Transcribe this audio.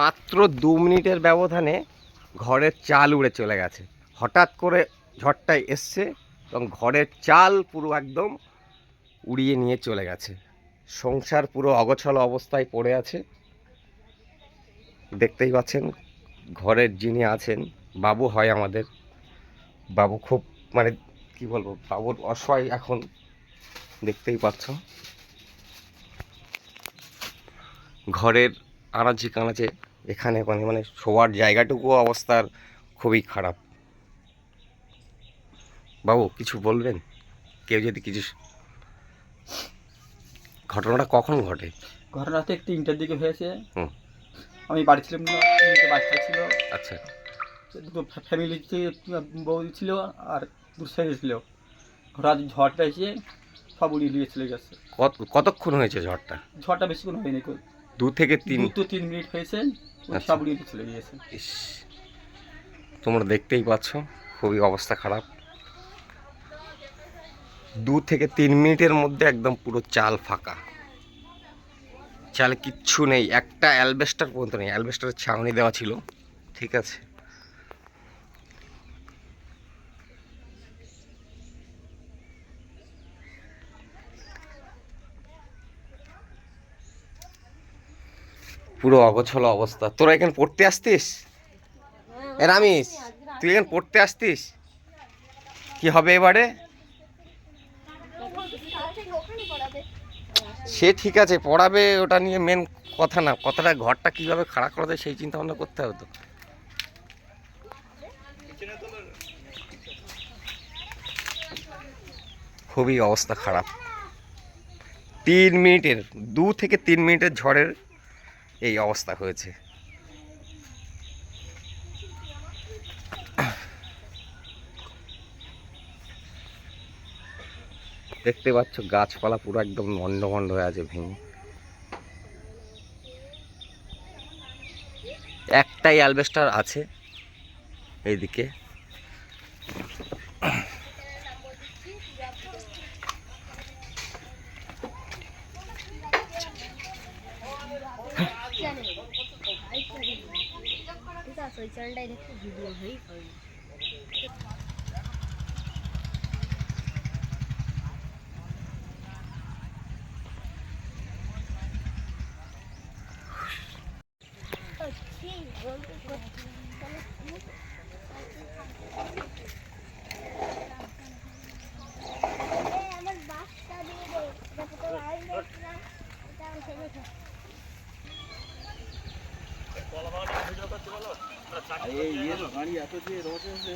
মাত্র দু মিনিটের ব্যবধানে ঘরের চাল উড়ে চলে গেছে। হঠাৎ করে ঝড়টাই এসছে এবং ঘরের চাল পুরো একদম উড়িয়ে নিয়ে চলে গেছে। সংসার পুরো অগছল অবস্থায় পড়ে আছে। দেখতেই পাচ্ছেন, ঘরের যিনি আছেন, বাবু হয় আমাদের। বাবু খুব মানে কি বলব, বাবুর অসহায় এখন দেখতেই পাচ্ছ। ঘরের আনাচে কানাচে এখানে মানে মানে শোয়ার জায়গাটুকু অবস্থার খুবই খারাপ। বাবু কিছু বলবেন? কেউ যদি কিছু ঘটনাটা কখন ঘটে? ঘটনাটা ঠিক তিনটার দিকে হয়েছে। আমি বাড়ি ছিলাম না বাচ্চা ছিল। আচ্ছা। দুটো ফ্যামিলি বউ ছিল আর দু ছেলে ছিল। হঠাৎ ঝড়টা এসে সব উড়িয়ে নিয়ে চলে গেছে। কত কতক্ষণ হয়েছে ঝড়টা? ঝড়টা বেশিক্ষণ হয়নি। দু থেকে তিন। দু তিন মিনিট হয়েছে আচ্ছা। সব উড়িয়ে চলে গিয়েছে। তোমরা দেখতেই পাচ্ছ খুবই অবস্থা খারাপ। দু থেকে তিন মিনিটের মধ্যে একদম পুরো চাল ফাঁকা। চাল কিচ্ছু নেই একটা অ্যালবেস্টার পর্যন্ত নেই অ্যালবেস্টারের ছাউনি দেওয়া ছিল ঠিক আছে। পুরো অগোছল অবস্থা। তোরা এখানে পড়তে আসতিস? রামিস, তুই এখানে পড়তে আসতিস? কি হবে এবারে? সে ঠিক আছে, পড়াবে, ওটা নিয়ে মেন কথা না। কথাটা ঘরটা কীভাবে খাড়া করা যায় সেই চিন্তা ভাবনা করতে হবে তো। খুবই অবস্থা খারাপ। তিন মিনিটের, দু থেকে তিন মিনিটের ঝড়ের এই অবস্থা হয়েছে। দেখতে পাচ্ছ, গাছপালা পুরো একদম মন্ড হয়ে আছে ভেঙে। একটাই অ্যালবেস্টার আছে এইদিকে। ওই চ্যানেলটাই দেখতে ভিডিও হয়েই পাবে আমার বাসটা দিয়ে দে। આપણે એ ઘણી આ તો જે રોડ છે